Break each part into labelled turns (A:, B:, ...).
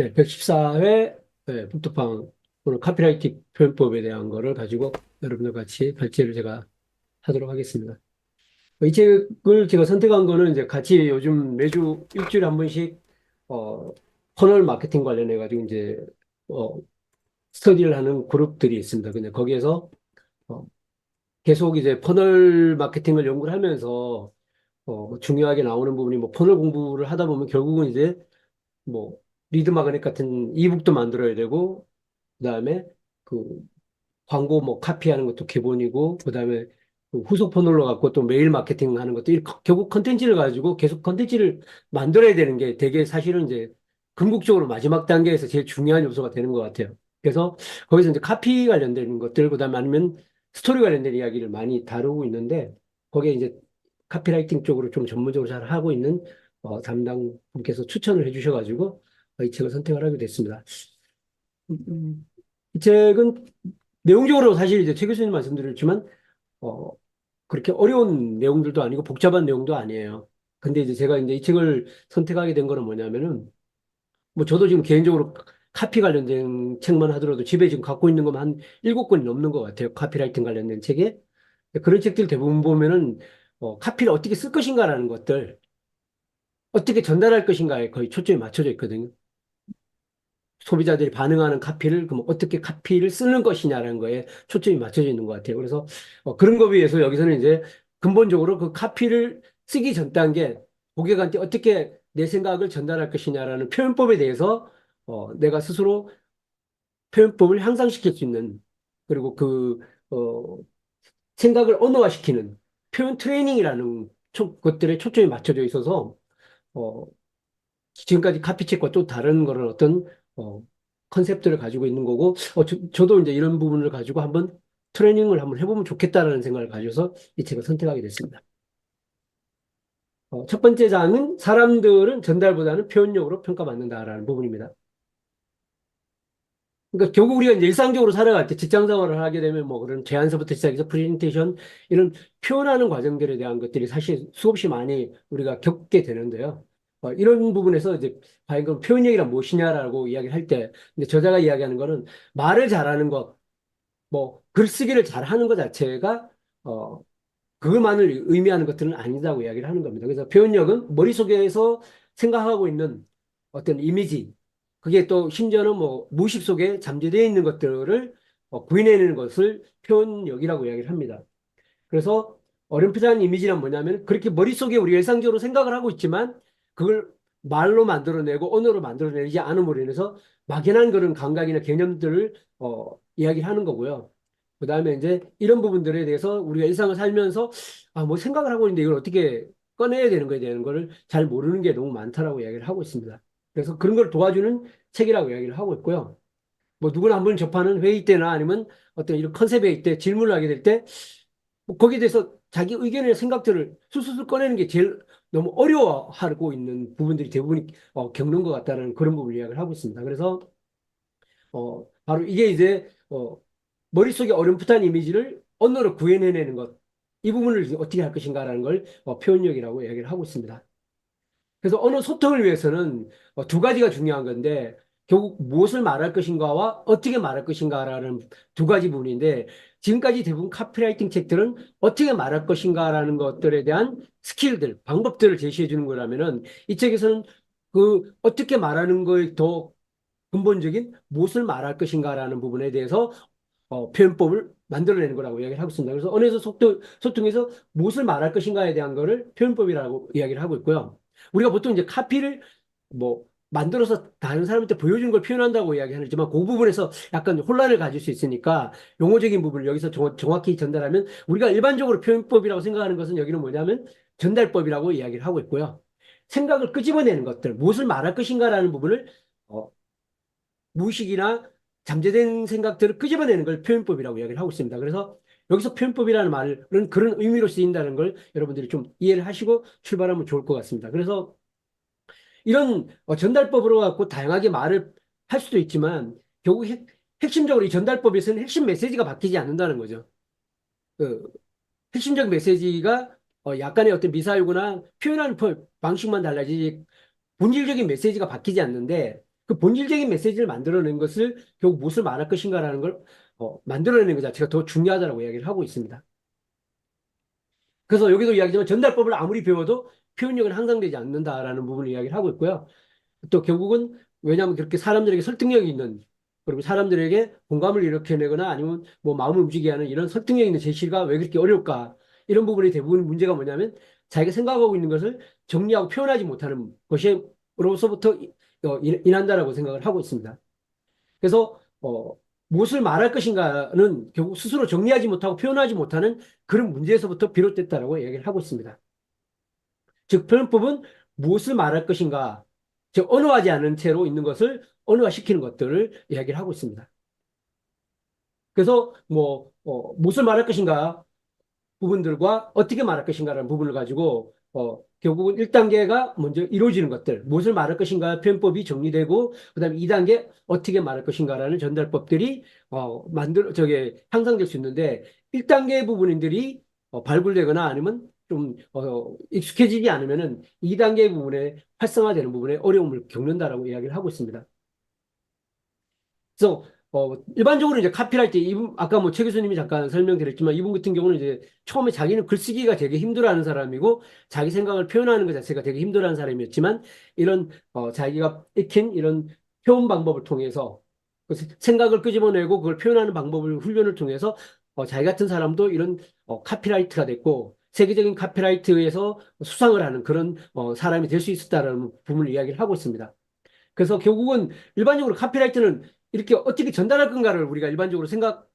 A: 네, 114회 네, 북두팡 오늘 카피라이팅 표현법에 대한 거를 가지고 여러분들 같이 발제를 제가 하도록 하겠습니다. 이 책을 제가 선택한 거는 이제 같이 요즘 매주 일주일에 한 번씩 어, 퍼널 마케팅 관련해 가지고 이제 어, 스터디를 하는 그룹들이 있습니다. 근데 거기에서 어, 계속 이제 퍼널 마케팅을 연구를 하면서 어, 중요하게 나오는 부분이 뭐 퍼널 공부를 하다 보면 결국은 이제 뭐 리드 마그넷 같은 이북도 만들어야 되고 그다음에 그 광고 뭐 카피하는 것도 기본이고 그다음에 그 후속 퍼널로 갖고 또 메일 마케팅 하는 것도 이- 결국 컨텐츠를 가지고 계속 컨텐츠를 만들어야 되는 게 되게 사실은 이제 궁극적으로 마지막 단계에서 제일 중요한 요소가 되는 것 같아요. 그래서 거기서 이제 카피 관련된 것들 그다음에 아니면 스토리 관련된 이야기를 많이 다루고 있는데 거기에 이제 카피라이팅 쪽으로 좀 전문적으로 잘 하고 있는 어, 담당 분께서 추천을 해주셔가지고 어, 이 책을 선택을 하게 됐습니다. 음, 음, 이 책은 내용적으로 사실 이제 최 교수님 말씀드렸지만 어, 그렇게 어려운 내용들도 아니고 복잡한 내용도 아니에요. 근데 이제 제가 이제 이 책을 선택하게 된 거는 뭐냐면은 뭐 저도 지금 개인적으로 카피 관련된 책만 하더라도 집에 지금 갖고 있는 것만 한 일곱 권이 넘는 것 같아요. 카피라이팅 관련된 책에. 그런 책들 대부분 보면은 어, 카피를 어떻게 쓸 것인가라는 것들, 어떻게 전달할 것인가에 거의 초점이 맞춰져 있거든요. 소비자들이 반응하는 카피를 그럼 어떻게 카피를 쓰는 것이냐라는 거에 초점이 맞춰져 있는 것 같아요. 그래서 어, 그런 거 위해서 여기서는 이제 근본적으로 그 카피를 쓰기 전 단계 고객한테 어떻게 내 생각을 전달할 것이냐라는 표현법에 대해서 어, 내가 스스로 표현법을 향상시킬 수 있는 그리고 그 어, 생각을 언어화시키는 표현 트레이닝이라는 초, 것들에 초점이 맞춰져 있어서 어, 지금까지 카피책과 또 다른 거는 어떤 어, 컨셉들을 가지고 있는 거고 어, 저, 저도 이제 이런 부분을 가지고 한번 트레이닝을 한번 해보면 좋겠다라는 생각을 가져서 이 책을 선택하게 됐습니다. 어, 첫 번째 장은 사람들은 전달보다는 표현력으로 평가받는다라는 부분입니다. 그러니까 결국 우리가 이제 일상적으로 살아갈 때 직장 생활을 하게 되면 뭐 그런 제안서부터 시작해서 프레젠테이션 이런 표현하는 과정들에 대한 것들이 사실 수없이 많이 우리가 겪게 되는데요. 어, 이런 부분에서 이제 과연 그럼 표현력이란 무엇이냐라고 이야기를 할 때, 근데 저자가 이야기하는 거는 말을 잘하는 것, 뭐 글쓰기를 잘하는 것 자체가 어 그것만을 의미하는 것들은 아니다고 이야기를 하는 겁니다. 그래서 표현력은 머릿속에서 생각하고 있는 어떤 이미지, 그게 또 심지어는 뭐 무의식 속에 잠재되어 있는 것들을 어, 구해내는 것을 표현력이라고 이야기를 합니다. 그래서 어렴풋한 이미지란 뭐냐면 그렇게 머릿속에 우리가 일상적으로 생각을 하고 있지만 그걸 말로 만들어내고 언어로 만들어내지 않음으로 인해서 막연한 그런 감각이나 개념들을 어, 이야기하는 거고요. 그 다음에 이제 이런 부분들에 대해서 우리가 일상을 살면서 아, 뭐 생각을 하고 있는데 이걸 어떻게 꺼내야 되는 거에 대한 거를 잘 모르는 게 너무 많다라고 이야기를 하고 있습니다. 그래서 그런 걸 도와주는 책이라고 이야기를 하고 있고요. 뭐 누구나 한 번 접하는 회의 때나 아니면 어떤 이런 컨셉 회의 때 질문을 하게 될때뭐 거기에 대해서 자기 의견이나 생각들을 술술술 꺼내는 게 제일 너무 어려워하고 있는 부분들이 대부분 어, 겪는 것 같다는 그런 부분을 이야기를 하고 있습니다. 그래서 어, 바로 이게 이제 어, 머릿속에 어렴풋한 이미지를 언어로 구현해내는 것, 이 부분을 어떻게 할 것인가라는 걸 어, 표현력이라고 이야기를 하고 있습니다. 그래서 언어 소통을 위해서는 어, 두 가지가 중요한 건데 결국 무엇을 말할 것인가와 어떻게 말할 것인가라는 두 가지 부분인데 지금까지 대부분 카피라이팅 책들은 어떻게 말할 것인가라는 것들에 대한 스킬들, 방법들을 제시해 주는 거라면은 이 책에서는 그 어떻게 말하는 거에 더 근본적인 무엇을 말할 것인가라는 부분에 대해서 어, 표현법을 만들어내는 거라고 이야기를 하고 있습니다. 그래서 언어에서 소통, 소통에서 무엇을 말할 것인가에 대한 거를 표현법이라고 이야기를 하고 있고요. 우리가 보통 이제 카피를 뭐 만들어서 다른 사람한테 보여주는 걸 표현한다고 이야기하지만 그 부분에서 약간 혼란을 가질 수 있으니까 용어적인 부분을 여기서 정, 정확히 전달하면 우리가 일반적으로 표현법이라고 생각하는 것은 여기는 뭐냐면 전달법이라고 이야기를 하고 있고요. 생각을 끄집어내는 것들, 무엇을 말할 것인가라는 부분을 어, 무의식이나 잠재된 생각들을 끄집어내는 걸 표현법이라고 이야기를 하고 있습니다. 그래서 여기서 표현법이라는 말은 그런 의미로 쓰인다는 걸 여러분들이 좀 이해를 하시고 출발하면 좋을 것 같습니다. 그래서 이런 어, 전달법으로 갖고 다양하게 말을 할 수도 있지만 결국 핵, 핵심적으로 이 전달법에서는 핵심 메시지가 바뀌지 않는다는 거죠. 그 핵심적 메시지가 어, 약간의 어떤 미사일구나 표현하는 법, 방식만 달라지지 본질적인 메시지가 바뀌지 않는데 그 본질적인 메시지를 만들어낸 것을 결국 무엇을 말할 것인가라는 걸 어, 만들어내는 것 자체가 더 중요하다고 이야기를 하고 있습니다. 그래서 여기도 이야기지만 전달법을 아무리 배워도 표현력은 향상되지 않는다라는 부분을 이야기를 하고 있고요. 또 결국은 왜냐하면 그렇게 사람들에게 설득력이 있는 그리고 사람들에게 공감을 일으켜내거나 아니면 뭐 마음을 움직이게 하는 이런 설득력 있는 제시가 왜 그렇게 어려울까? 이런 부분이 대부분 문제가 뭐냐면 자기가 생각하고 있는 것을 정리하고 표현하지 못하는 것으로서부터 어, 인한다라고 생각을 하고 있습니다. 그래서 어, 무엇을 말할 것인가는 결국 스스로 정리하지 못하고 표현하지 못하는 그런 문제에서부터 비롯됐다라고 얘기를 하고 있습니다. 즉 표현법은 무엇을 말할 것인가, 즉 언어하지 않은 채로 있는 것을 언어화시키는 것들을 이야기를 하고 있습니다. 그래서 뭐 어, 무엇을 말할 것인가? 부분들과 어떻게 말할 것인가라는 부분을 가지고 어, 결국은 1단계가 먼저 이루어지는 것들, 무엇을 말할 것인가? 표현법이 정리되고, 그 다음에 2단계 어떻게 말할 것인가라는 전달법들이, 어, 만들, 저게 향상될 수 있는데, 1단계 부분들이 어, 발굴되거나 아니면 좀, 어, 익숙해지지 않으면은 2단계 부분에 활성화되는 부분에 어려움을 겪는다라고 이야기를 하고 있습니다. 그래서 어, 일반적으로 이제 카피라이트, 이분, 아까 뭐 최 교수님이 잠깐 설명드렸지만 이분 같은 경우는 이제 처음에 자기는 글쓰기가 되게 힘들어하는 사람이고 자기 생각을 표현하는 것 자체가 되게 힘들어하는 사람이었지만 이런, 어, 자기가 익힌 이런 표현 방법을 통해서 그 생각을 끄집어내고 그걸 표현하는 방법을 훈련을 통해서 어, 자기 같은 사람도 이런 어, 카피라이트가 됐고 세계적인 카피라이트에서 수상을 하는 그런 어, 사람이 될 수 있었다라는 부분을 이야기를 하고 있습니다. 그래서 결국은 일반적으로 카피라이트는 이렇게 어떻게 전달할 건가를 우리가 일반적으로 생각하는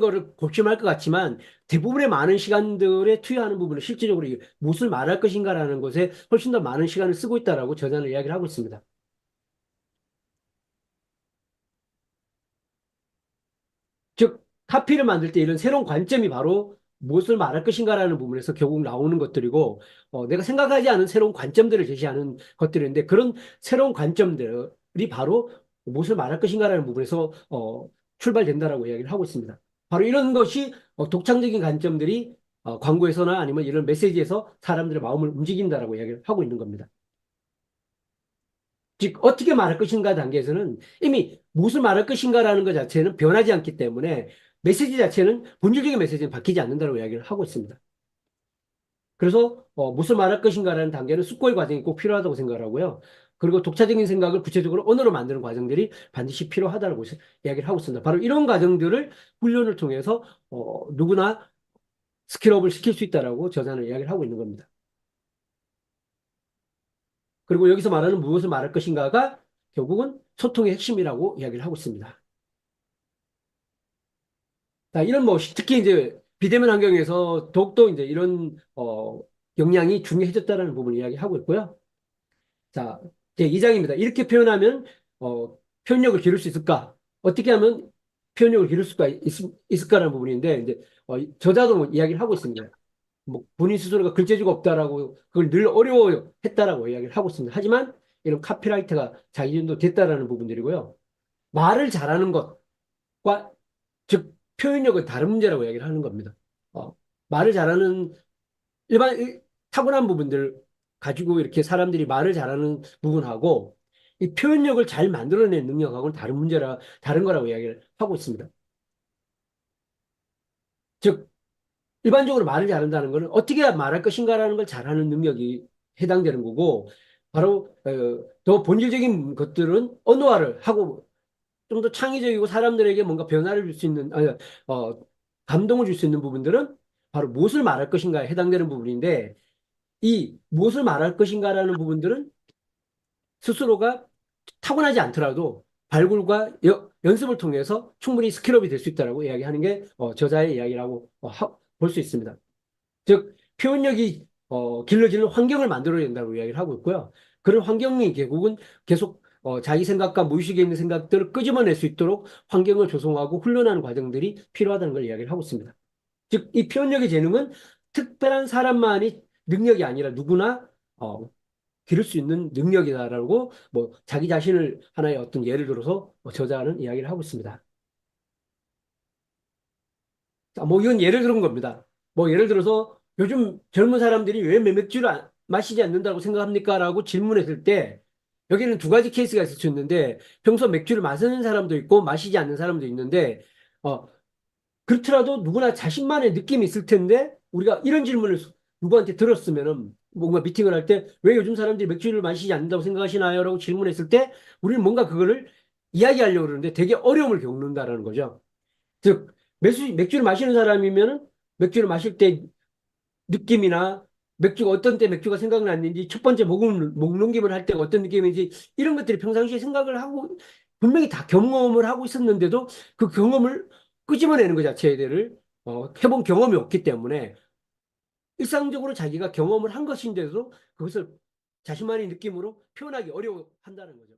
A: 거를 고심할 것 같지만 대부분의 많은 시간들에 투여하는 부분은 실질적으로 무엇을 말할 것인가라는 것에 훨씬 더 많은 시간을 쓰고 있다라고 저자는 이야기를 하고 있습니다. 즉, 카피를 만들 때 이런 새로운 관점이 바로 무엇을 말할 것인가라는 부분에서 결국 나오는 것들이고, 어, 내가 생각하지 않은 새로운 관점들을 제시하는 것들인데, 그런 새로운 관점들이 바로 무엇을 말할 것인가라는 부분에서 어, 출발된다라고 이야기를 하고 있습니다. 바로 이런 것이 어, 독창적인 관점들이 어, 광고에서나 아니면 이런 메시지에서 사람들의 마음을 움직인다라고 이야기를 하고 있는 겁니다. 즉 어떻게 말할 것인가 단계에서는 이미 무엇을 말할 것인가라는 것 자체는 변하지 않기 때문에 메시지 자체는 본질적인 메시지는 바뀌지 않는다고 이야기를 하고 있습니다. 그래서 어, 무엇을 말할 것인가라는 단계는 숙고의 과정이 꼭 필요하다고 생각하고요. 그리고 독자적인 생각을 구체적으로 언어로 만드는 과정들이 반드시 필요하다고 이야기를 하고 있습니다. 바로 이런 과정들을 훈련을 통해서 어, 누구나 스킬업을 시킬 수 있다라고 저자는 이야기를 하고 있는 겁니다. 그리고 여기서 말하는 무엇을 말할 것인가가 결국은 소통의 핵심이라고 이야기를 하고 있습니다. 자, 이런 뭐 특히 이제 비대면 환경에서 더욱더 이제 이런 어, 역량이 중요해졌다는 부분을 이야기하고 있고요. 자, 제 2장입니다. 이렇게 표현하면 어, 표현력을 기를 수 있을까? 어떻게 하면 표현력을 기를 수가 있, 을까라는 부분인데 이제 어, 저자도 뭐 이야기를 하고 있습니다. 뭐 본인 스스로가 글재주가 없다라고 그걸 늘 어려워했다라고 이야기를 하고 있습니다. 하지만 이런 카피라이트가 자기 전도 됐다라는 부분들이고요. 말을 잘하는 것과 즉 표현력은 다른 문제라고 이야기를 하는 겁니다. 어, 말을 잘하는 일반 타고난 부분들 가지고 이렇게 사람들이 말을 잘하는 부분하고 이 표현력을 잘 만들어내는 능력하고는 다른 문제라, 다른 거라고 이야기를 하고 있습니다. 즉, 일반적으로 말을 잘한다는 것은 어떻게 말할 것인가라는 걸 잘하는 능력이 해당되는 거고, 바로, 어, 더 본질적인 것들은 언어화를 하고 좀 더 창의적이고 사람들에게 뭔가 변화를 줄 수 있는, 아니, 어, 감동을 줄 수 있는 부분들은 바로 무엇을 말할 것인가에 해당되는 부분인데, 이 무엇을 말할 것인가라는 부분들은 스스로가 타고나지 않더라도 발굴과 여, 연습을 통해서 충분히 스킬업이 될 수 있다고 이야기하는 게 어, 저자의 이야기라고 어, 볼 수 있습니다. 즉 표현력이 어, 길러지는 환경을 만들어야 된다고 이야기를 하고 있고요. 그런 환경이 결국은 계속 어, 자기 생각과 무의식에 있는 생각들을 끄집어낼 수 있도록 환경을 조성하고 훈련하는 과정들이 필요하다는 걸 이야기를 하고 있습니다. 즉, 이 표현력의 재능은 특별한 사람만이 능력이 아니라 누구나 어, 기를 수 있는 능력이다라고 뭐 자기 자신을 하나의 어떤 예를 들어서 뭐 저자는 이야기를 하고 있습니다. 자, 뭐 이건 예를 들은 겁니다. 뭐 예를 들어서 요즘 젊은 사람들이 왜 맥주를 마시지 않는다고 생각합니까? 라고 질문했을 때 여기는 두 가지 케이스가 있을 수 있는데 평소 맥주를 마시는 사람도 있고 마시지 않는 사람도 있는데 어 그렇더라도 누구나 자신만의 느낌이 있을 텐데 우리가 이런 질문을 누구한테 들었으면은 뭔가 미팅을 할 때 왜 요즘 사람들이 맥주를 마시지 않는다고 생각하시나요? 라고 질문했을 때 우리는 뭔가 그거를 이야기하려고 그러는데 되게 어려움을 겪는다라는 거죠. 즉 맥주, 맥주를 마시는 사람이면은 맥주를 마실 때 느낌이나 맥주가 어떤 때 맥주가 생각났는지 첫 번째 목은 목 넘김을 할 때가 어떤 느낌인지 이런 것들이 평상시에 생각을 하고 분명히 다 경험을 하고 있었는데도 그 경험을 끄집어내는 것 자체를 어, 해본 경험이 없기 때문에 일상적으로 자기가 경험을 한 것인데도 그것을 자신만의 느낌으로 표현하기 어려워한다는 거죠.